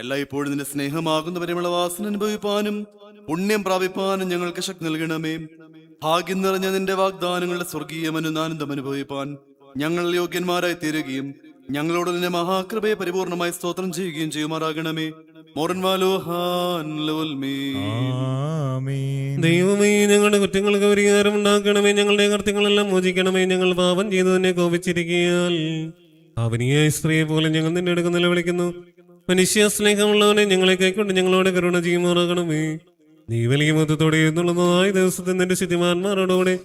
എല്ലായ്പ്പോഴും നിന്റെ സ്നേഹമാകുന്ന പരിമള വാസന അനുഭവിപ്പാനും പുണ്യം പ്രാപിപ്പാനും ഞങ്ങൾക്ക് ശക്തി നൽകണമേ. ഭാഗ്യം നിറഞ്ഞ നിന്റെ വാഗ്ദാനങ്ങളുടെ സ്വർഗീയ മനുനാനന്ദം അനുഭവിപ്പാൻ ഞങ്ങൾ യോഗ്യന്മാരായി തീരുകയും ഞങ്ങളോട് നിന്റെ മഹാകൃപയെ പരിപൂർണമായി സ്തോത്രം ചെയ്യുകയും ചെയ്യുമാറാകണമേ. ദൈവമേ ഞങ്ങളുടെ കുറ്റങ്ങൾക്ക് പരിഹാരം ഉണ്ടാക്കണമേ. ഞങ്ങളുടെ കൃത്യങ്ങളെല്ലാം മോചിക്കണമേ. ഞങ്ങൾ പാപം ചെയ്തതിനെ കോപിച്ചിരിക്കുകയാൽ അവനിയായ സ്ത്രീയെ പോലെ ഞങ്ങൾ നിന്റെ അടുക്ക് നിലവിളിക്കുന്നു മനുഷ്യ സ്നേഹമുള്ളവനെ ഞങ്ങളെ കൈക്കൊണ്ട് ഞങ്ങളോട് കരുണ ചെയ്യുമാറാകണമേ നീ വലിയ മതത്തോടെ എന്നുള്ളതായി ദിവസത്തെ നിന്റെ ശുദ്ധിമാന്മാരോടുകൂടെ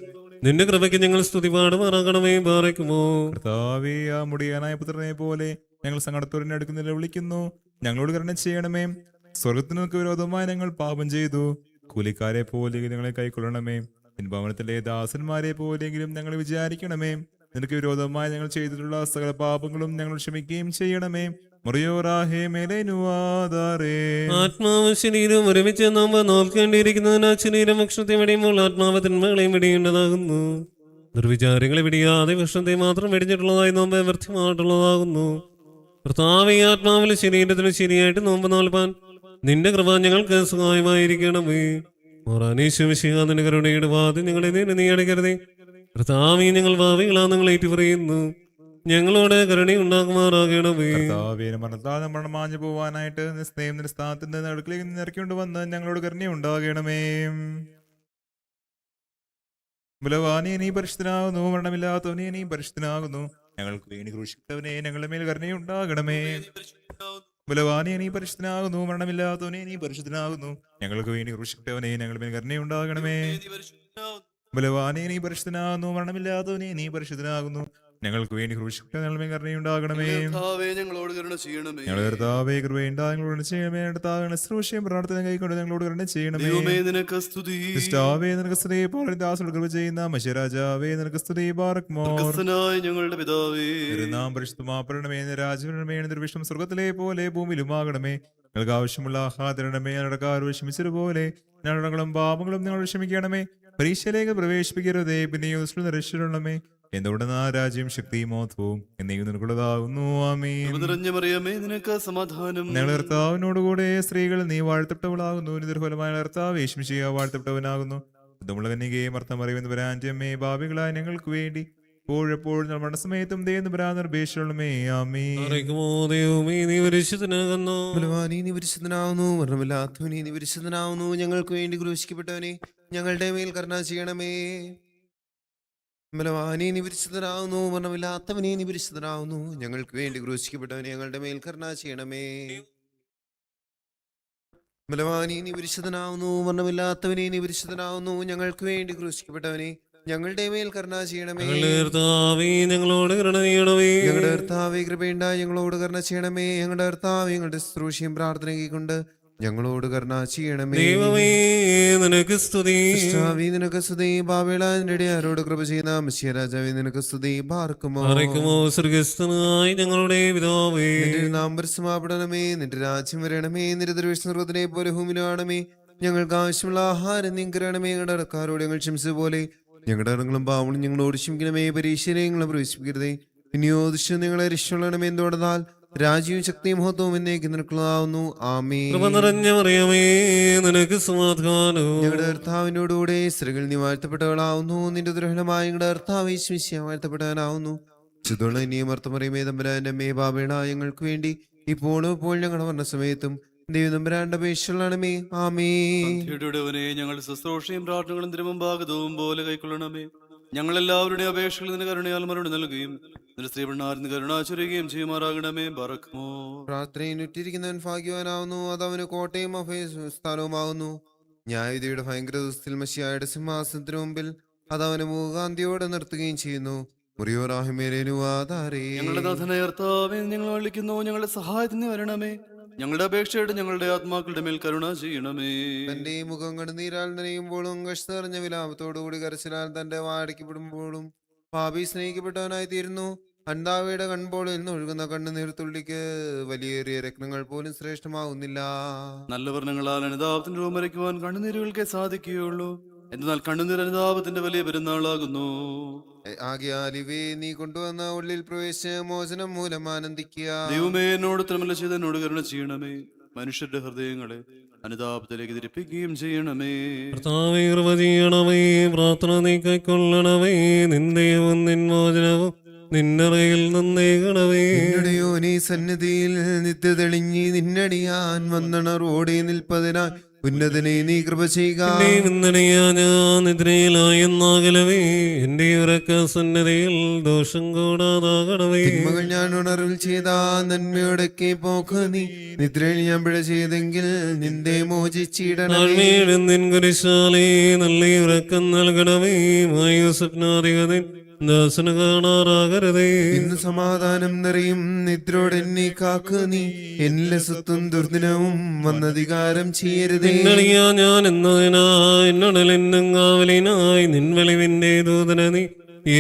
നിന്റെ കൃപയ്ക്ക് ഞങ്ങൾ സ്തുതി പാടുമാറാകണമേ പാറയ്ക്കുമോ ആ മുടിയാനായ പുത്രനെ പോലെ ഞങ്ങൾ സങ്കടത്തോടെ അടുക്കുന്നില്ല വിളിക്കുന്നു. ഞങ്ങളോട് കരുണ ചെയ്യണമേ. സ്വർഗത്തിനൊക്കെ വിരോധമായി ഞങ്ങൾ പാപം ചെയ്തു. കൂലിക്കാരെ പോലെ ഞങ്ങളെ കൈക്കൊള്ളണമേ. ഭവനത്തിലെ ദാസന്മാരെ പോലെയെങ്കിലും ഞങ്ങൾ വിചാരിക്കണമേ. നിനക്ക് വിരോധമായി ഞങ്ങൾ ചെയ്തിട്ടുള്ള സകല പാപങ്ങളും ഞങ്ങൾ ക്ഷമിക്കുകയും ചെയ്യണമേ. ആത്മാവ് ശരീരവും ഒരുമിച്ച് നാം നോക്കേണ്ടിയിരിക്കുന്നതിനാൽ ശരീരം ഭക്ഷണത്തെ വെടിയുമ്പോൾ ആത്മാവ് തിന്മകളെയും വെടിയേണ്ടതാകുന്നു. നിർവിചാരങ്ങളെ വെടിയാതെ ഭക്ഷണത്തെ മാത്രം വെടിഞ്ഞിട്ടുള്ളതായി നോമ്പ് വ്യർത്ഥമായിട്ടുള്ളതാകുന്നു. കർത്താവ് ആത്മാവിൽ ശരീരത്തിന് ശരിയായിട്ട് നോമ്പ് നോൽപ്പാൻ നിന്റെ കൃപ ഞങ്ങൾക്ക് സഹായമായിരിക്കണമേ. മോറാനീശ്വശിഹാദിന്റെ കരുണയുടെ വാതി ഞങ്ങളെ നീ അടയ്ക്കരുതേ. കർത്താവി ഞങ്ങൾ ഭാവികളാ നിങ്ങൾ ഏറ്റുപറയുന്നു. ഞങ്ങളോട് കരുണയുണ്ടാകുമാറാകണമേ മാഞ്ഞു പോവാനായിട്ട് നിസ്നേഹം സ്ഥാനത്തിന്റെ നടുക്കിലേക്ക് നിറക്കൊണ്ട് വന്ന് ഞങ്ങളോട് കരുണി ഉണ്ടാകണമേ. നീ പരിശുദ്ധനാകുന്നു മരണമില്ലാത്തവനെ നീ പരിശുദ്ധനാകുന്നു. ഞങ്ങൾക്ക് വേണ്ടി ക്രൂശിക്കുന്നവനെ ഞങ്ങളുടെ മേൽ കരുണയുണ്ടാകണമേ ബലവാനെ നീ പരിശുദ്ധനാകുന്നു മരണമില്ലാത്തവനെ നീ പരിശുദ്ധനാകുന്നു. ഞങ്ങൾക്ക് വേണ്ടി ക്രൂശിക്കുന്നവനെ ഞങ്ങളുടെ മേൽ കരുണയുണ്ടാകണമേ ബലവാനെ നീ പരിശുദ്ധനാകുന്നു മരണമില്ലാത്തവനെ നീ പരിശുദ്ധനാകുന്നു. ഞങ്ങൾക്ക് വേണ്ടി ക്രൂശിക്കവനെ ഞങ്ങളുടെ കരുണയുണ്ടാകണമേ. കർത്താവേ, ഞങ്ങളോട് കരുണ ചെയ്യണമേ. ഞങ്ങളുടെ കർത്താവേ കൃപയുണ്ടാ. ഞങ്ങളോട് ചെയ്യണമേ. കർത്താവിനെ ശ്രൂഷ്യം പ്രാർത്ഥന കൈക്കൊണ്ട് ഞങ്ങളോട് കരുണ ചെയ്യണമേ. ദൈവമേ നിനക്ക് സ്തുതി. ക്രിസ്താവേ നിനക്ക് സ്ത്രീ പോലെ ദാസുകൾ കൃപ ചെയ്യുന്ന മശരാജാവേ നിനക്ക് സ്ത്രീ ബാറക് മോർ. ഞങ്ങളുടെ പിതാവേ. നാം രാജവരണമേ നിർവിഷം സ്വർഗത്തിലെ പോലെ ഭൂമിയിലുമാകണമേ. ഞങ്ങൾക്ക് ആവശ്യമുള്ള ആഹാദരണമേ ഞങ്ങളുടെ പോലെ ഞങ്ങളുടെ പാപങ്ങളും ഞങ്ങൾ ക്ഷമിക്കണമേ പരീക്ഷയിലേക്ക് പ്രവേശിപ്പിക്കരുതേ. പിന്നെ നിരക്ഷരണമേ എന്തുകൊണ്ടെന്ന് രാജ്യം ശക്തിയും മഹത്വവും എന്നീയും നിനക്കുള്ളതാകുന്നു. ആമീൻ. കൃപ നിറഞ്ഞ മറിയമേ നിനക്ക് സമാധാനം. ഞങ്ങൾ കർത്താവിനോടുകൂടെ സ്ത്രീകൾ നീ വാഴ്ത്തപ്പെട്ടവളാകുന്നു. നിതർഫലമായ കർത്താവ് യേശുമിശിയ വാഴ്ത്തപ്പെട്ടവനാകുന്നു. ശുദ്ധമുള്ള കന്യകയും അർത്ഥം അറിയുമെന്ന് പരാജയമേ ഭാവികളായ ഞങ്ങൾക്ക് വേണ്ടി. എപ്പോഴെപ്പോഴും നമ്മുടെ സമയത്തും ദൈവം പരാ നിർഭേഷമേ ആമീ ദൈവമേ നീ പരിശുദ്ധനാകുന്നു. ബലവാനീ നീ പരിശുദ്ധനാവുന്നു മരണമില്ലാത്തവനീ നീ ഞങ്ങൾക്ക് വേണ്ടി ക്രൂശിക്കപ്പെട്ടവനെ ഞങ്ങളുടെ മേൽ കരുണ ചെയ്യണമേ. ബലവാനീ നീ പരിശുദ്ധനാവുന്നു മരണമില്ലാത്തവനീ നീ ഞങ്ങൾക്ക് വേണ്ടി ക്രൂശിക്കപ്പെട്ടവനെ ഞങ്ങളുടെ മേൽ കരുണ ചെയ്യണമേ. ബലവാനെ നീ പരിശുദ്ധനാവുന്നു മരണമില്ലാത്തവനീ നീ പരിശുദ്ധനാവുന്നു ഞങ്ങൾക്ക് വേണ്ടി ക്രൂശിക്കപ്പെട്ടവനെ ഞങ്ങളുടെ മേൽ കരുണ ചെയ്യണമേ. ഞങ്ങളുടെ കരുണ ചെയ്യണമേ. ഞങ്ങളുടെ കർത്താവെ കൃപയുണ്ടായി ഞങ്ങളോട് കരുണ ചെയ്യണമേ. ഞങ്ങളുടെ കർത്താവ് ഞങ്ങളുടെ ശുശ്രൂഷയും പ്രാർത്ഥനയ്ക്കൊണ്ട് ഞങ്ങളോട് കരുണ ചെയ്യണമേ. ദൈവമേ നിനക്ക് സ്തുതി. കർത്താവേ, നിനക്ക് സ്തുതി. ബാബേളാന്റെ ആരോട് കൃപ ചെയ്യുന്ന മസിയ രാജാവേ നിനക്ക് സ്തുതി. പാർക്കുമോ പാറയ്ക്കുമോ സ്വർഗസ്ഥനായി ഞങ്ങളുടെ പിതാവേ. നിന്റെ നാമ്പർ സമാപടണമേ നിന്റെ രാജ്യം വരണമേ. നിന്റെ ദുർവിഷ്ണുറത്തിനെ പോലെ ഹൂമിലാണമേ ഞങ്ങൾക്ക് ആവശ്യമുള്ള ആഹാരം നീങ്കരണമേ ഞങ്ങളുടെ അടക്കാരോട് ഞങ്ങൾ ക്ഷമിച്ചതുപോലെ ഞങ്ങളുടെ ഇടങ്ങളും പാവങ്ങളും ഞങ്ങളോട് ക്ഷമിക്കണമേ. പരീക്ഷയെ ഞങ്ങളെ പ്രവേശിപ്പിക്കരുതേ. ദൃശ്യം നിങ്ങളെ രക്ഷണമേ എന്തുകൊണ്ടെന്നാൽ രാജ്യവും ശക്തിയും മഹത്വവും എന്നേക്ക് നിനക്കുള്ളതാവുന്നു ആമേ നിറഞ്ഞ മറിയമേ നിനക്ക് സമാധാനവും ഞങ്ങളുടെ കർത്താവിനോടുകൂടെ സ്ത്രീകൾ നീ വാഴ്ത്തപ്പെട്ടവളാവുന്നു. നിന്റെ ദുരഹണമായ ഞങ്ങളുടെ കർത്താവ് ഈശ്വശിയ വാഴ്ത്തപ്പെട്ടവനാവുന്നു. ചുതുള്ള നിയമർത്ഥമറിയമേ തമ്പുരാന്റെ മേ ബാബേണ ഞങ്ങൾക്ക് വേണ്ടി. ഇപ്പോഴും ഇപ്പോൾ ഞങ്ങളുടെ വർണ സമയത്തും ദൈവം തമ്പുരാന്റെ അപേക്ഷകളാണമേ ആമേ ഞങ്ങൾ ശുശ്രൂഷയും പ്രാർത്ഥനകളും തിരുമുമ്പാകതവും പോലെ കൈക്കൊള്ളണമേ. ഞങ്ങൾ എല്ലാവരുടെയും അപേക്ഷകൾ നിന്റെ കരുണയാൽ മറുപടി നൽകുകയും നിന്റെ സ്ത്രീപണ്ണാരിന് കരുണാചുരുകയും ചെയ്യുമാറാകണമേ പറക്കുമോ പ്രാർത്ഥനയിൽ ഉറ്റിരിക്കുന്നവൻ ഭാഗ്യവാനാവുന്നു അത് അവന് കോട്ടയും അഭയ സ്ഥാനവുമാവുന്നു ന്യായവിധിയുടെ ഭയങ്കര ദിവസത്തിൽ മഷിയായുടെ സിംഹാസനത്തിന് മുമ്പിൽ അത് അവന് മൂകാന്തിയോടെ നിർത്തുകയും ചെയ്യുന്നു. ഞങ്ങളുടെ നാഥനായ കർത്താവേ ഞങ്ങൾ വിളിക്കുന്നു ഞങ്ങളുടെ സഹായത്തിന് വരണമേ. ഞങ്ങളുടെ അപേക്ഷയുടെ ഞങ്ങളുടെ ആത്മാക്കളുടെ മേൽ കരുണ ചെയ്യണമേ. തന്റെ മുഖം കണ്ണുനീരാൽ നനയുമ്പോഴും കഷ്ടറിഞ്ഞ വിലാപത്തോടുകൂടി കരച്ചിലാൽ തന്റെ വാടിക്കപ്പെടുമ്പോഴും പാപി സ്നേഹിക്കപ്പെട്ടവനായി തീരുന്നു അണ്ടാവയുടെ കൺപോളിൽ നിന്ന് ഒഴുകുന്ന കണ്ണുനീർ തുള്ളിക്ക് വലിയേറിയ രക്തങ്ങൾ പോലും ശ്രേഷ്ഠമാവുന്നില്ല. നല്ല വർണങ്ങളാൽ അനുതാപത്തിന്റെ രൂപം വരയ്ക്കുവാൻ കണ്ണുനീരുകൾക്കേ സാധിക്കുകയുള്ളൂ. എന്നാൽ കണ്ണുനീർ അനുതാപത്തിന്റെ വലിയ പെരുന്നാളാകുന്നു. ആകിയാൽ ഇവേ നീ കൊണ്ടുവന്ന ഉള്ളിൽ പ്രവേശിച്ച് മോചനം മൂലം ആനന്ദിക്കുക. ദൈവമേ എന്നോട് തിരുമല ചെയ്ത് എന്നോട് കരുണ ചെയ്യണമേ. മനുഷ്യരുടെ ഹൃദയങ്ങളെ അനുതാപത്തിലേക്ക് തിരിപ്പിക്കുകയും ചെയ്യണമേ. കർത്താവേ ചെയ്യണമേ പ്രാർത്ഥന നീ കൈക്കൊള്ളണമേ നിന്ദയവും നിന്മോചനവും നിന്നറയിൽ നന്നേകണമേ. നിന്നുടെയോ നീ സന്നിധിയിൽ നിത്യ തെളിഞ്ഞി നിന്നടിയാൻ ഓടി നിൽപ്പതിനായി ഉന്നതനെ നീ കൃപ ചെയ്യുക. നിദ്രയിലായെന്നാകലവേ. എന്റെ ഉറക്ക സന്നദ്ധയിൽ ദോഷം കൂടാതാകണമേ. തിന്മകൾ ഞാൻ ഉണർവിൽ ചെയ്ത നന്മയോടൊക്കെ പോക്ക് നീ. നിദ്രയിൽ ഞാൻ പിഴ ചെയ്തെങ്കിൽ നിന്റെ മോചിച്ചിടണം കുരിശാലേ നല്ല ഉറക്കം നൽകണമേ. വായു സ്വപ്നാധികതൻ ദാസന് കാണാറാകരുതേ. ഇന്ന് സമാധാനം നിറയും നിദ്രോടെ എന്നെ കാക്ക് നീ. എന്നെ സ്വത്തും ദുർദിനവും വന്നധികാരം ചെയ്യരുതേ. നിന്നളിയാ ഞാൻ എന്നതിനായി എന്നുടലെന്നും കാവലിനായി നിൻവെളിവിന്റെ ദൂതന നീ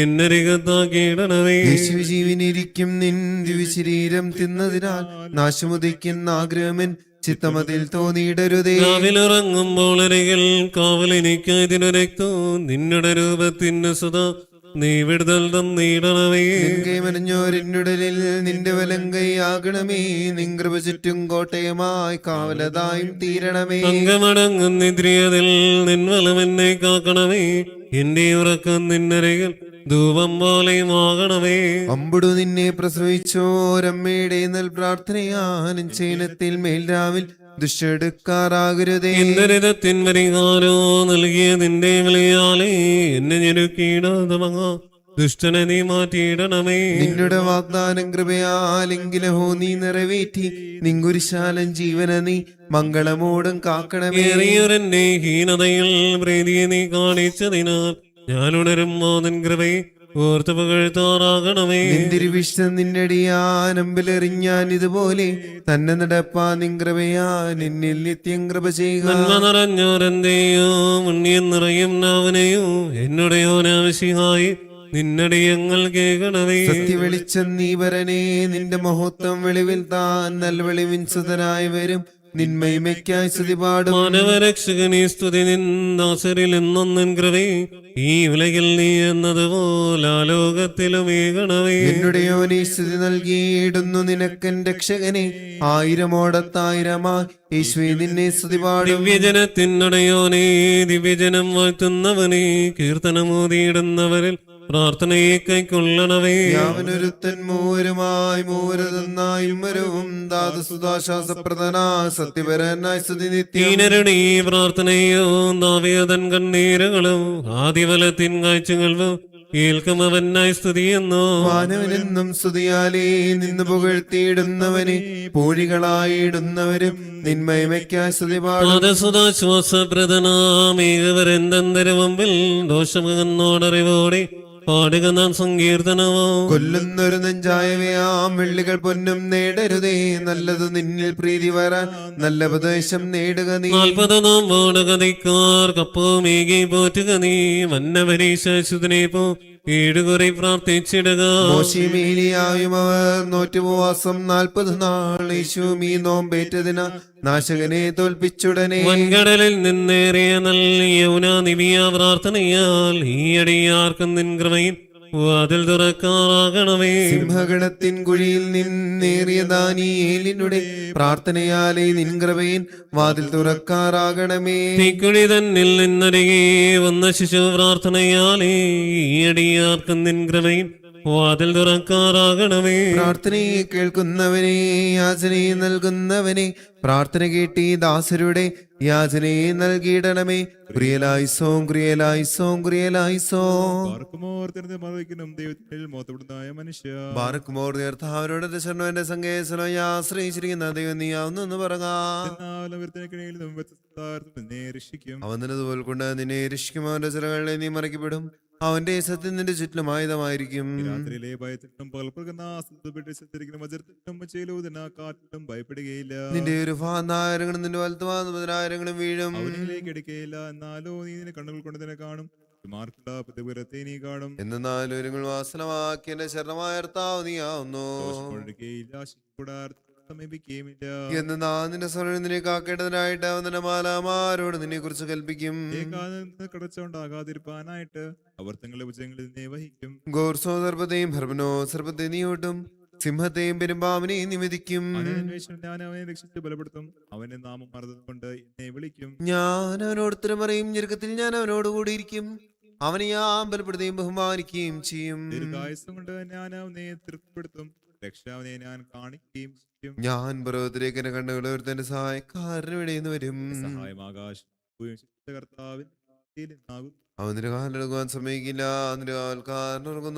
എന്നരികത്താക്കിയിടണമേ. യേശുജീവനിരിക്കും നിൻ ദിവശരീരം തിന്നതിനാൽ നാശമുദിക്കുന്ന ആഗ്രഹമൻ ചിത്തമതിൽ തോന്നിയിടരുതേ. രാവിലിറങ്ങുമ്പോൾ അരികിൽ തിനുരക്തോ നിന്നുടെ രൂപത്തിന് സുതാ നീ വിടുതൽ തന്നീടണമേ. നിൻകൈ മനഞ്ഞോരിന്നുടലിൽ നിന്റെ വലങ്കൈ ആകണമേ. നിങ്കൃപ ചുറ്റും കോട്ടയമായി കാവലതായും തീരണമേ. അംഗമടങ്ങും നിദ്രിയതിൽ നിൻവലം എന്നെ കാക്കണമേ. എന്റെ ഉറക്കം നിന്നരകൾ ധൂപം പോലെയും ആകണമേ. അമ്പുടു നിന്നെ പ്രസവിച്ചോരമ്മയുടെ നൽ പ്രാർത്ഥനയാനും ചേനത്തിൽ മേൽരാവിൽ ദുഷ്ടെടുക്കാറാകരുതേ ഇന്ദരിതത്തിൻ പരിഹാരോ നൽകിയ നിന്റെ എന്നെ ഞെരുക്കിയിടാതമങ്ങ. ദുഷ്ടനെ നീ മാറ്റിയിടണമേ. നിന്നുടെ വാഗ്ദാനം കൃപയാലെങ്കിലഹോ നീ നിറവേറ്റി. നിങ്കുരിശാലൻ ജീവന നീ മംഗളമോടും കാക്കണമേ. ഹീനതയിൽ പ്രീതിയെ നീ കാണിച്ചതിനാൽ ഞാനുണരും മോദൻ കൃപയെ. ഓർത്ത് പുകഴ്ത്താറാകണമേ നിന്തിരുവിഷ്ടം നിന്നടിയാനമ്പിലെറിഞ്ഞാൻ ഇതുപോലെ തന്നെ നടപ്പാ നിങ്കൃപയാ എന്നിൽ നിത്യം കൃപ ചെയ്യുക. നന്മ നിറഞ്ഞോരെന്തെയോ മുണ്ണിയം നിറയും നാവനെയോ. എന്നുടെയോനാവശ്യമായി നിന്നടിയങ്ങൾ കേൾക്കണമേ. സത്യവെളിച്ചം നീ വരനേ നിന്റെ മഹത്വം വെളിവിൽ താൻ നൽവെളിവിൻ സുതനായി വരും. നിന്മയിമയ്ക്കായി സ്തുതി പാടും മാനവരക്ഷകനീ സ്തുതി നിന്നാസരിൽ എന്നൊന്നൻ കൃപേ. ഈ ഉലകിൽ നീ എന്നതുപോലെ ലോകത്തിലും ഏകണമേ എന്നുടെ യോനി സ്തുതി നൽകിയിടുന്നു നിനക്കൻ രക്ഷകനെ. ആയിരമോടത്തായിരമായി യേശുവെ നിന്നെ സ്തുതി പാടും ദിവ്യജനത്തിനുടയോനേ ദിവ്യജനം വാഴ്ത്തുന്നവനെ. കീർത്തനമോതിയിടുന്നവരിൽ പ്രാർത്ഥനയെ കൈക്കൊള്ളണമേ യാവനൊരുത്തൻ മൂരുമായി മൂരതെന്നായി മരവും ദാതസുതാശ്വാസപ്രദന സത്യപരനായി സ്തുതി നിത്യം ദീനരുടെ ഈ പ്രാർത്ഥനയോ നാവിയതൻ കണ്ണീരുകളും ആദിവലത്തിൻ കാഴ്ചകളും ഏൽക്കുമവനായി സ്തുതിയെന്നോ. മാനവനെന്നും സ്തുതിയാലേ നിന്ന് പുകഴ്ത്തിയിടുന്നവന് പൂഴികളായിടുന്നവരും നിന്മയമയ്ക്കായി സ്തുതി പാടും. പാദസുതാശ്വാസപ്രദനാമേകവരെന്തന്തര ദോഷമകന്നോടറിവോടെ പാടുക നാം സങ്കീർത്തനമോ കൊല്ലുന്നൊരു നെഞ്ചായവയാം വെള്ളികൾ പൊന്നും നേടരുതേ. നല്ലത് നിന്നിൽ പ്രീതി വരാൻ നല്ല ഉപദേശം നേടുക നീ. നാൽപ്പത് നാം പാടുകതിക്കാർ കപ്പോ കപ്പവുമേകി പോറ്റുക നീ. വന്നപരീശുതിനെ പോ ഏഴുകുറി പ്രാർത്ഥിച്ചിടുക. മോശിമേലിയായും അവർ നോറ്റുപവാസം നാൽപ്പത് നാൾ യേശുവും ഈ നോമ്പേറ്റതിന നാശകനെ തോൽപ്പിച്ചുടനെ. വൻകടലിൽ നിന്നേറിയ നല്ല യൗന നിവിയ പ്രാർത്ഥനയാൽ ഈ അടിയാർക്കും നിൻ കൃപയിൽ വാതിൽ തുറക്കാറാകണമേ. സിംഹഗണത്തിൻ കുഴിയിൽ നിന്നേറിയ ദാനിയേലിനുടെ പ്രാർത്ഥനയാലേ നിൻ കൃപയിൻ വാതിൽ തുറക്കാറാകണമേ. തീക്കുഴി തന്നിൽ നിന്നരികെ വന്ന ശിശു പ്രാർത്ഥനയാലേ അടിയാർക്കും നിൻ കൃപയിൽ വാതിൽ തുറക്കാറാകണമേ. പ്രാർത്ഥനയെ കേൾക്കുന്നവനെ യാചനയെ നൽകുന്നവനെ പ്രാർത്ഥന കേട്ടി ദാസരുടെ യാചനയെ നൽകിയിടണമേ. ക്രിയലായിസോം ക്രിയലായിസോം ക്രിയലായിസോം ബാർക്കുമോർ തിരുന്ന് മറിയിക്കണം ദൈവത്തിൽ മോത്തപ്പെടുന്നതായ മനുഷ്യ. ബാറക്കുമോർ നേർത്താവരോട് ശരണവന്റെ സങ്കേസനോ ആശ്രയിച്ചിരിക്കുന്ന ദൈവം നീ ആവുന്നു എന്നാലും ഒരുത്തനക്കിടയിൽ നിന്നും വ്യത്യസ്താർത്ഥം നിന്നെ രക്ഷിക്കും അവൻ നിന്നതുപോലെ കൊണ്ട് നിന്നെ രക്ഷിക്കും. അവന്റെ ചിറകളെ നീ മറക്കപ്പെടും. അവന്റെ സത്യം നിന്റെ ചുറ്റിലും ആയുധമായിരിക്കും. രാത്രിയിലെ കാറ്റിലും ഭയപ്പെടുകയില്ല. നിന്റെ ഒരു ഭാനായിരങ്ങളും നിന്റെ പതിനായിരങ്ങളും വീഴും. അവനിലേക്ക് എടുക്കുകയില്ല എന്നാലോ നീ നിന്റെ കണ്ണുകൾ കൊണ്ട് തന്നെ കാണും. എന്നാൽ ഒരുങ്ങൾ വാസനമാക്കി ശരണമായ നീ ആവുന്നു. സമീപിക്കുകയുമില്ല എന്ന് നാ നിന്റെ സ്വരം നിന്നെ കാക്കേണ്ടതിനായിട്ട് അവൻ നിന്റെ മാലാമാരോട് നിന്നെ കുറിച്ച് കൽപ്പിക്കും ഏകാന്തത്തിന് കടച്ചുണ്ടാകാതിരിപ്പാനായിട്ട് അവർ തങ്ങളുടെ ഭുജങ്ങളിൽ നിന്നെ വഹിക്കും. ഗോർസോ സർപ്പത്തെയും ഭർബനോ സർപ്പത്തെ നീയോട്ടും സിംഹത്തെയും പെരുമ്പാവിനെയും നിമിതിക്കും ഞാൻ അവനെ രക്ഷിച്ച് ബലപ്പെടുത്തും. അവന്റെ നാമം മറന്നതുകൊണ്ട് എന്നെ വിളിക്കും. ഞാൻ അവനോട് ഉത്തരം പറയും. ഞെരുക്കത്തിൽ ഞാൻ അവനോട് കൂടിയിരിക്കും. അവനെ ഞാൻ ബലപ്പെടുത്തുകയും ബഹുമാനിക്കുകയും ചെയ്യും. ദീർഘായുസം കൊണ്ട് ഞാൻ അവനെ തൃപ്തിപ്പെടുത്തും. രക്ഷ അവനെ ഞാൻ കാണിക്കുകയും ചെയ്യും ഞാൻ പർവതത്തിലേക്ക് എന്നെ കണ്ണുകൾ ഉയർത്തേണ്ട സഹായക്കാരന് നിന്ന് വരും. അവന്റെ കാലെടുക്കുവാൻ സമ്മതിക്കില്ല അവന്റെ കാവൽക്കാരൻ ഉറക്കം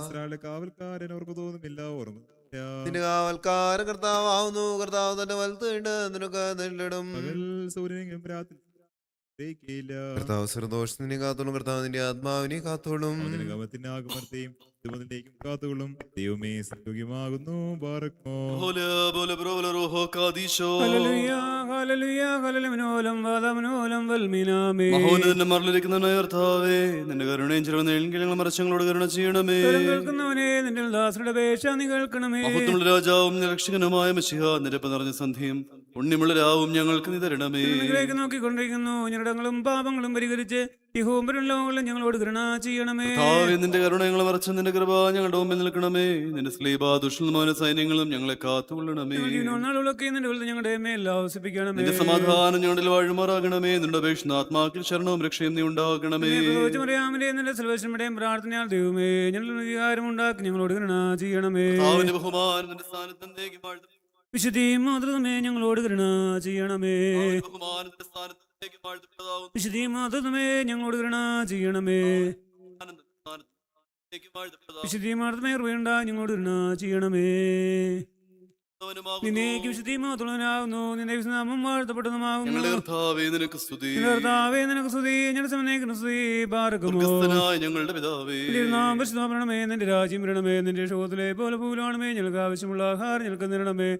ഇസ്രായേലിലെ കാവൽക്കാരൻ അവർക്ക് തോന്നുന്നില്ല ഓർമ്മ നിന്റെ കാവൽക്കാരൻ കർത്താവുന്നു കർത്താവ് തന്റെ വലുത്തുണ്ട് നിനക്ക് നെല്ലിടും സൂര്യനെങ്കിലും രാത്രി. കർത്താവ് സർദോഷത്തിനെ കാത്തോളും കർത്താവ് നിന്റെ ആത്മാവിനെ കാത്തോളും. ഗമത്തിന്റെ ആകുമർത്തേയും ദൈവമേ നിന്റെ കരുണയും മറച്ചങ്ങളോട് കരുണ ചെയ്യണമേ. സ്വരം കേൾക്കുന്നവനെ നിന്റെ ദാസരുടെ പേശ നീ കേൾക്കണമേ. രാജാവും രക്ഷകനുമായ മിശിഹ നിരപ്പ് നിറഞ്ഞ സന്ധ്യയും പുണ്യമുള്ള രാവും ഞങ്ങൾക്ക് നിതരണമേ. നിങ്ങളിലേക്ക് നോക്കിക്കൊണ്ടിരിക്കുന്നു. ഞങ്ങളുടെങ്ങളും പാപങ്ങളും പരിഹരിച്ച് ഞങ്ങളോട് കരുണ ചെയ്യണമേ. നിന്റെ കരുണ ഞങ്ങളെ മറച്ച നിന്റെ കൃപ ഞങ്ങളുടെ മുമ്പിൽ നിൽക്കണമേ. നിന്റെ സ്ലീബ ദുഷ്ണമായ സൈന്യങ്ങളും ഞങ്ങളെ കാത്തുകൊള്ളണമേ. നാളുകളൊക്കെ നിന്റെ ഞങ്ങളുടെ മേൽ ആവസിപ്പിക്കണമേ നിന്റെ സമാധാനം ഞങ്ങളിൽ വാഴുമാറാകണമേ. നിന്റെ അപേക്ഷ ആത്മാക്കിൽ ശരണവും രക്ഷയും നീ ഉണ്ടാകണമേ. മറിയാമിന്റെ നിന്റെ സെൽവേഷനുടെയും പ്രാർത്ഥനയാൽ ദൈവമേ ഞങ്ങൾ വികാരം ഉണ്ടാക്കി ഞങ്ങളോട് കരുണ ചെയ്യണമേ. ബഹുമാനം നിന്റെ സ്ഥാനത്ത് വിശുദ്ധിയും മാതൃതമേ ഞങ്ങളോട് കരുണ ചെയ്യണമേ. വിശുദ്ധിയും മാതൃതമേ ഞങ്ങളോട് കരുണ ചെയ്യണമേ. വിശുദ്ധിയും മാതൃമേ വേണ്ട ഞങ്ങളോട് കരുണ ചെയ്യണമേ. നിന്നേക്ക് വിശുദ്ധി മാത്രമാകുന്നു നിന്റെ വിശുനാമം വാഴ്ത്തപ്പെട്ടതുമാകുന്നു നിനക്ക് സ്തുതി ഞങ്ങളുടെ സ്തുതി പാർക്കുമോ ഞങ്ങളുടെ പിതാവേ നാം പരിശുദ്ധമരണമേ നിന്റെ രാജ്യം വരണമേ നിന്റെ ക്ഷോഭത്തിലെ പോലെ പൂലാണമേ ഞങ്ങൾക്ക് ആവശ്യമുള്ള ആഹാരം ഞങ്ങൾക്ക് നിരണമേ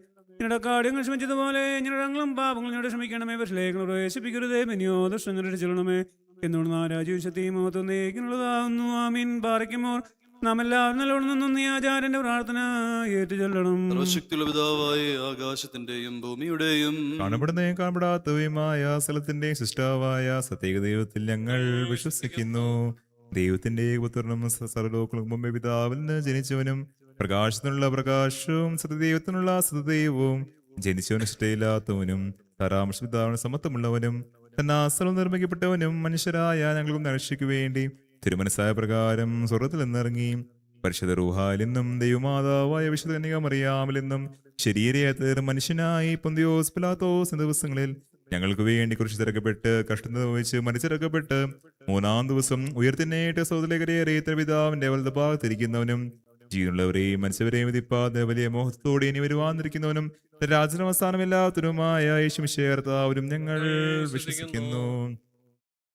ഞങ്ങളുടെ കാഠ്യങ്ങൾ ക്ഷമിച്ചതുപോലെ ഞങ്ങളുടെ അങ്ങളും പാപങ്ങൾ ഞങ്ങളുടെ ക്ഷമിക്കണമേ. പക്ഷിലേഖനം പ്രവേശിപ്പിക്കരുതേ മിനിയോ ദർശനം രക്ഷിച്ചണമേ എന്നോട് നാ രാജ്യവും ശക്തിയും മഹത്വം നീക്കുന്നുള്ളതാവുന്നു ആമീൻ. പാറയ്ക്കുമോർ നാം എല്ലാവരും നല്ലോണം നിന്നും നീ ആചാരന്റെ പ്രാർത്ഥന ഏറ്റു ചൊല്ലണം സർവശക്തിയുള്ള പിതാവായ ആകാശത്തിന്റെയും ഭൂമിയുടെയും കാണപ്പെടുന്നതും കാണപ്പെടാത്തവയുമായ സ്ഥലത്തിന്റെ സൃഷ്ടാവായ സത്യേക ദൈവത്തിൽ ഞങ്ങൾ വിശ്വസിക്കുന്നു. ദൈവത്തിന്റെ പുത്രനും സർലോകൾക്ക് മുമ്പേ പിതാവിൽ നിന്ന് ജനിച്ചവനും പ്രകാശത്തിനുള്ള പ്രകാശവും സത്യദൈവത്തിനുള്ള സത്യദൈവവും ജനിച്ചവന് ഇഷ്ടയില്ലാത്തവനും ധാരാംശ സമത്വമുള്ളവനും തന്നാസലം നിർമ്മിക്കപ്പെട്ടവനും മനുഷ്യരായ ഞങ്ങൾക്കും രക്ഷയ്ക്ക് വേണ്ടി തിരുമനസായ പ്രകാരം സ്വർഗത്തിൽ നിന്നിറങ്ങി പരിശുദ്ധ റൂഹാലിൽ ദൈവമാതാവായ വിശുദ്ധ കന്യകമറിയാമിൽ നിന്നും ശരീരയെ മനുഷ്യനായി പൊന്തിയോസ് പിലാത്തോസ് ദിവസങ്ങളിൽ ഞങ്ങൾക്ക് വേണ്ടി കുറിച്ച് തിരക്കപ്പെട്ട് കഷ്ടം വെച്ച് മരിച്ചിറക്കപ്പെട്ട് മൂന്നാം ദിവസം ഉയർത്തിനേറ്റ സൗദലേഖരേറെ പിതാവിന്റെ വലത് ഭാഗത്തിരിക്കുന്നവനും ജീവനുള്ളവരെയും മനുഷ്യവരെയും വിധിപ്പാതെ വലിയ മോഹത്തോടെ ഇനി വരുവാന്നിരിക്കുന്നവനും രാജനവസാനമില്ലാത്തവരുമായ യേശുമിശേർത്താവരും ഞങ്ങൾ വിശ്വസിക്കുന്നു.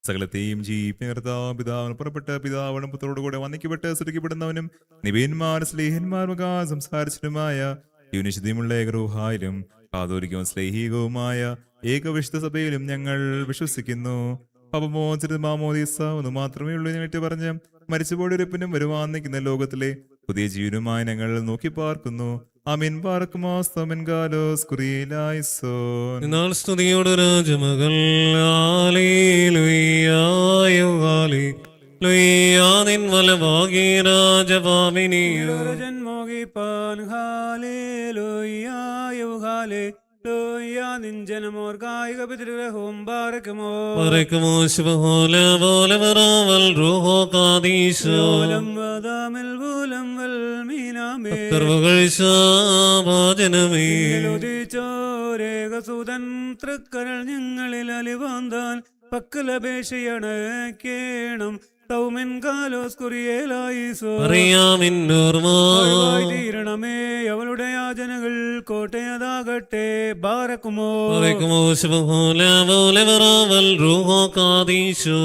സകലത്തെയും ജീവിപ്പിർത്താവ് പിതാവിന് പുറപ്പെട്ട് പിതാവണം പുത്രോട് കൂടെ വന്നിക്കപ്പെട്ട് സൃഷ്ടിക്കപ്പെടുന്നവനും നിവീന്മാർ സ്നേഹന്മാർ മുഖാ സംസാരിച്ചതുമായ യുനിശുദ്ധിയുമുള്ള ഏകരൂഹായാലും കാതോലികവും സ്നേഹികവുമായ ഏകവിശുദ്ധ സഭയിലും ഞങ്ങൾ വിശ്വസിക്കുന്നു. അപമോചിത മാമോദീസ ഒന്ന് മാത്രമേ ഉള്ളൂ ഞങ്ങൾ പറഞ്ഞ് മരിച്ചുപോടിയൊരുപ്പിനും വരുവാൻ നിൽക്കുന്ന ലോകത്തിലെ പുതിയ ജീവനുമായി ഞങ്ങൾ നോക്കി പാർക്കുന്നു. അമിൻ പാർക്കുമാസ്തമിൻ ഗാലോസ് കുറിയിലായിസോ എന്നാൽ സ്തുതിയോട് രാജമകൾ. വലവാകി ജന്മോകിപ്പാൻ ഹാലേ ലുയ്യായു ഹാലേ പാറക്കുമോ ശുഭഹോല റൂഹോ വദാമിൽ വൽ മീനാമേ. തൃക്കരൾ ഞങ്ങളിൽ അലിവാന്താൻ കുറിയേലായിസോ അറിയാമിന്നോർമാ തീരണമേ അവളുടെ യാചനകൾ കോട്ടയതാകട്ടെ. ബാരക്കുമോ.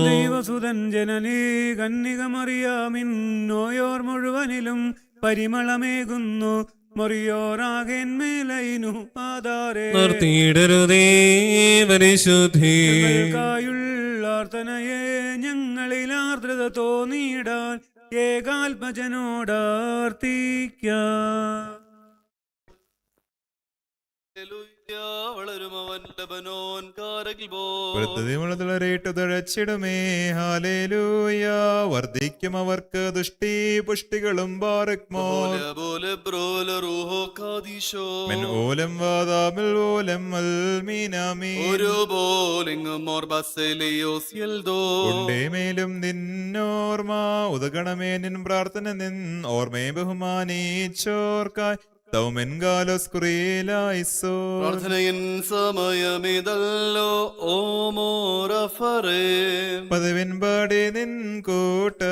ദൈവസുതൻ ജനനീ മുഴുവനിലും പരിമളമേകുന്നു. മറിയോറാകെന്മേലൈനു ആധാരേ. നിർത്തിയിടരുതേ പരിശുദ്ധി. ായുള്ളാർത്തനയെ ഞങ്ങളിൽ ആർദ്രത തോന്നിയിടാൻ ഏകാത്മജനോടാർത്തിക്കാം. ഹാലേലൂയ വർദ്ധിക്കും അവർക്ക് ദുഷ്ടി പുഷ്ടികളും ഓലം വാദാമിൽ ഓലം നിന്നോർമ്മ ഉദകണമേ നിൻ പ്രാർത്ഥന നിൻ. ഓർമ്മയെ ബഹുമാനിച്ചോർക്കായി പ്രാർത്ഥനയിൻ സമയമേതല്ലോ ഓ മോറഫറേ. പതിവിൻപാടി നിൻ കൂട്ട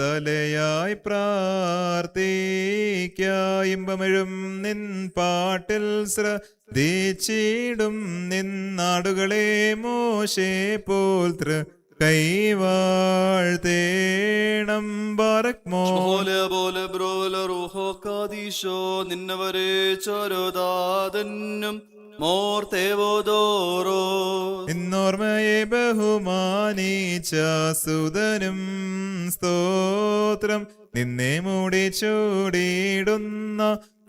തലയായി പ്രാർത്ഥിക്കായിമ്പമിഴും നിൻ പാട്ടിൽ ശ്രദ്ധിച്ചിടും. നിൻ നാടുകളെ മോശേ പോൽ തൃ കൈവാഴ്ത്തേണം പോലെ പോലെ ബ്രോല റൂഹോ കാദീശോ നിന്നവരെ ചൊരുതാതന്നും മോർ തേവോദോറോ ഇന്നോർമ്മയെ ബഹുമാനിച്ച സുതനും സ്തോത്രം നിന്നെ മൂടി ചൂടിയിടുന്ന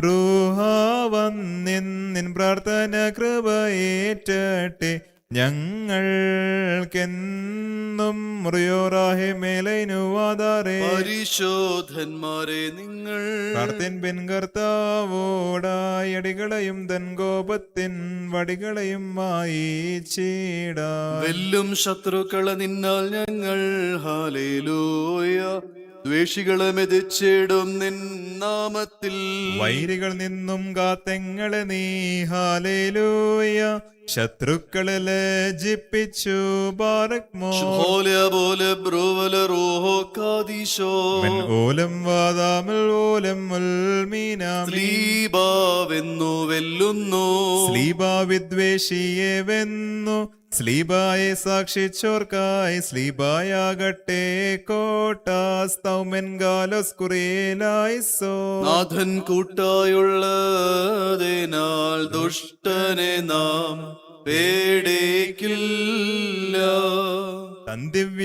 റൂഹാവന്നിൻ നിൻ പ്രാർത്ഥന കൃപയേറ്റട്ടെ. ഞങ്ങൾക്കെന്നും മുറിയോറാഹെ മേലൈനുവാദാറേ പരിശോധന്മാരെ നിങ്ങൾ കർത്തിൻ പെൺ കർത്താവോടായി അടികളെയും തൻ കോപത്തിൻ വടികളെയും മായിച്ചിടാ വെല്ലും ശത്രുക്കളെ നിന്നാൽ ഞങ്ങൾ ഹാലേലൂയ ദ്വേഷികളെ മെതിച്ചിടും നിൻ നാമത്തിൽ. വൈരികൾ നിന്നും കാത്തെങ്ങളെ നീ ഹാലേലൂയ ശത്രുക്കളെ ലജിപ്പിച്ചു ബാറക്മോ പോലെ പോലെ ബ്രോവല റൂഹോ കാദീശോ മെൻ ഓലം വാദാമൽ ഓലം സ്ലീബാവെന്നു വെല്ലുന്നു. സ്ലീബ വിദ്വേഷിയെ വെന്നു. സ്ലീബായെ സാക്ഷിച്ചോർക്കായി സ്ലീബായാകട്ടെ കോട്ടാസ്തൗമെൻ ഗാലോസ് കുറിയേലായിസോ നാഥൻ കൂട്ടായുള്ളതിനാൽ ദുഷ്ടനെ നാം പേടേക്കില്ല. തന്തിവ്യായുധാരികളാം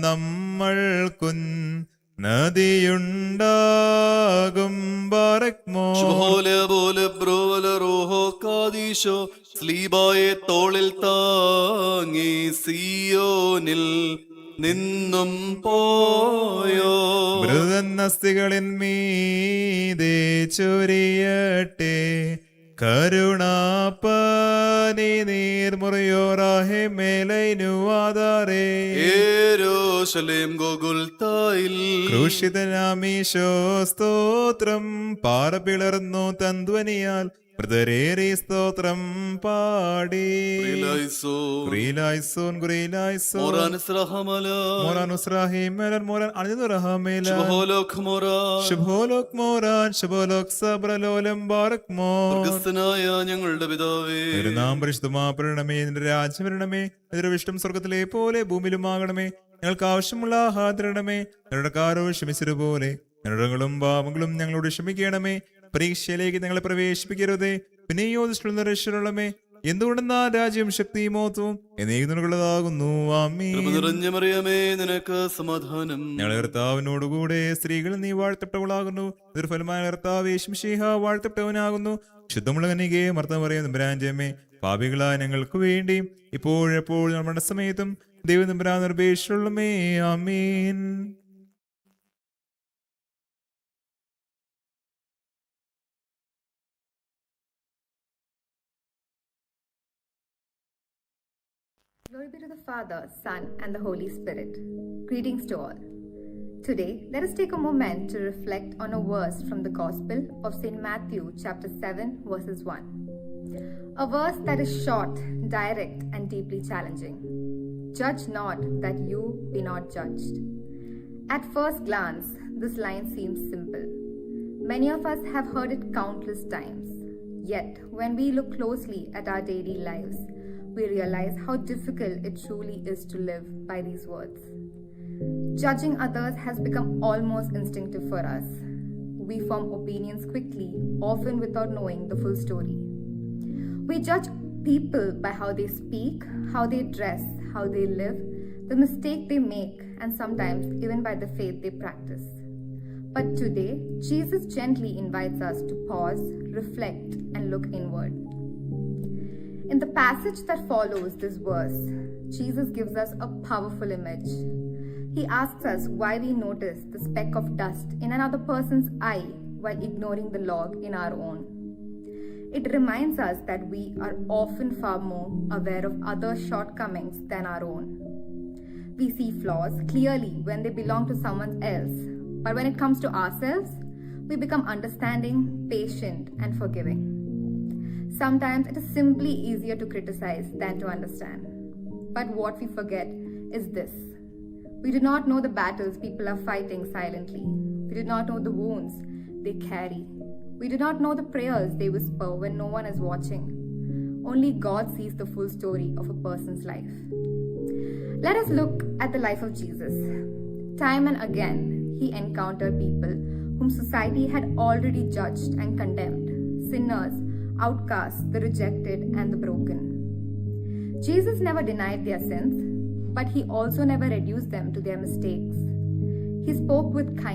നമ്മൾ കുൻ നദിയുണ്ടാകും ബാറക്മോ പോലെ പോലെ ബ്രോല റോഹോ കാദീശോ സ്ലീബായെ തോളിൽ താങ്ങി സിയോനിൽ നിന്നും പോയോ? മൃതന്നസ്തികളിൻ മീതെ ചൊരിയട്ടെ. കരുണാപ്പനി നീർമുറിയോറാഹെ മേലൈനുവാദാറേ ഏരോശലേം ഗോകുൽത്തായിൽ ക്രൂശിതനാമീശോ സ്തോത്രം. പാറ പിളർന്നു തന്ത്വനിയാൽ മൃതരേറി സ്തോത്രം പാടി. ഞങ്ങളുടെ പിതാവേ. നാം പരിശുദ്ധമാപ്പെടണമേ നിന്റെ രാജ്യം വരണമേ നിന്റെ വിഷ്ണു സ്വർഗത്തിലെ പോലെ ഭൂമിയിലുമാകണമേ ഞങ്ങൾക്ക് ആവശ്യമുള്ള ആഹാരമേ ഞങ്ങളുടെ കാരോ ക്ഷമിച്ചതുപോലെ ഞങ്ങളുടെ പാപങ്ങളും ഞങ്ങളോട് ക്ഷമിക്കണമേ പരീക്ഷയിലേക്ക് നിങ്ങളെ പ്രവേശിപ്പിക്കരുതേ. പിന്നെയോ ദുഷ്ടമേ എന്തുകൊണ്ടെന്നാ രാജ്യം ശക്തിയും മോത്വം എന്നേക്കുള്ളതാകുന്നു നിറഞ്ഞ മറിയമേ നിനക്ക് സമാധാനം. കർത്താവിനോടുകൂടെ സ്ത്രീകൾ നീ വാഴ്ത്തപ്പെട്ടവളാകുന്നു. ദുർഫലമായ കർത്താവ് ശംശീഹ വാഴ്ത്തപ്പെട്ടവനാകുന്നു. ശുദ്ധമുള്ള കനികെ മർത്തം പറയുന്ന നമ്പരാഞ്ചമ്മേ പാപികളായ ഞങ്ങൾക്ക് വേണ്ടി ഇപ്പോഴെപ്പോൾ നമ്മുടെ സമയത്തും ദൈവം നമ്പരാൻ നിർദ്ദേശമുള്ളമേ Glory be to the Father, Son, and the Holy Spirit. Greetings to all. Today, let us take a moment to reflect on a verse from the Gospel of St. Matthew, chapter 7, verses 1. A verse that is short, direct, and deeply challenging. Judge not that you be not judged. At first glance, this line seems simple. Many of us have heard it countless times. Yet, when we look closely at our daily lives, we realize how difficult it truly is to live by these words. Judging others has become almost instinctive for us. We form opinions quickly, often without knowing the full story. We judge people by how they speak, how they dress, how they live, the mistake they make, and sometimes even by the faith they practice. But today, Jesus gently invites us to pause, reflect, and look inward. In the passage that follows this verse, Jesus gives us a powerful image. He asks us why we notice the speck of dust in another person's eye while ignoring the log in our own. It reminds us that we are often far more aware of other shortcomings than our own. We see flaws clearly when they belong to someone else, but when it comes to ourselves, we become understanding, patient, and forgiving. Sometimes it is simply easier to criticize than to understand. But what we forget is this we do not know the battles people are fighting silently, we do not know the wounds they carry, we do not know the prayers they whisper when no one is watching. Only God sees the full story of a person's life. Let us look at the life of Jesus. Time and again, he encountered people whom society had already judged and condemned sinners, outcasts, the rejected, and the broken. Jesus never denied their sins, but he also never reduced them to their mistakes. He spoke with kindness.